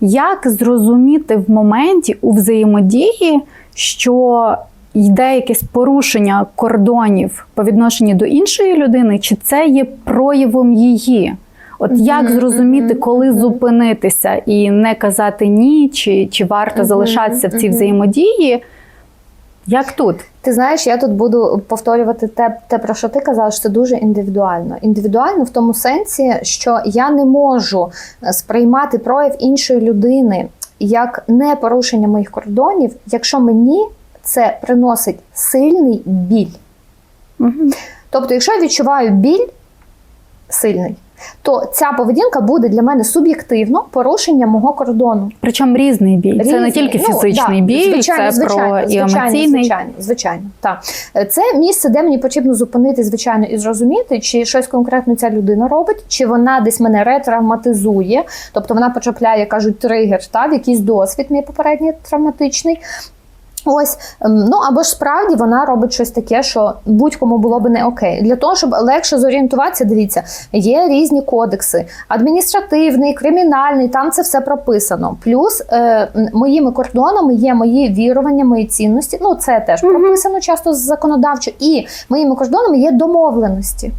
Як зрозуміти в моменті у взаємодії, що йде якесь порушення кордонів по відношенню до іншої людини, чи це є проявом її? От як зрозуміти, коли зупинитися і не казати ні, чи, чи варто залишатися в цій взаємодії? Як тут? Ти знаєш, я тут буду повторювати те, те, про що ти казала, що це дуже індивідуально. Індивідуально в тому сенсі, що я не можу е, сприймати прояв іншої людини як не порушення моїх кордонів, якщо мені це приносить сильний біль. Мгм. Тобто, якщо я відчуваю біль сильний, то ця поведінка буде для мене суб'єктивно порушенням мого кордону. Причому різний біль. Це не тільки Ну, фізичний да, біль, звичайно, це звичайно, про і звичайно, емоційний. Звичайно, звичайно. Так. Це місце, де мені потрібно зупинити, звичайно, і зрозуміти, чи щось конкретно ця людина робить, чи вона десь мене ретравматизує, тобто вона потрапляє, кажуть, тригер, та, в якийсь досвід мій попередній травматичний. Ось, ем, ну або ж справді вона робить щось таке, що будь-кому було би не окей. Для того, щоб легше зорієнтуватися, дивіться, є різні кодекси: адміністративний, кримінальний, там це все прописано. Плюс е, моїми кордонами є мої вірування, мої цінності. Ну це теж прописано часто законодавчо, і моїми кордонами є домовленості.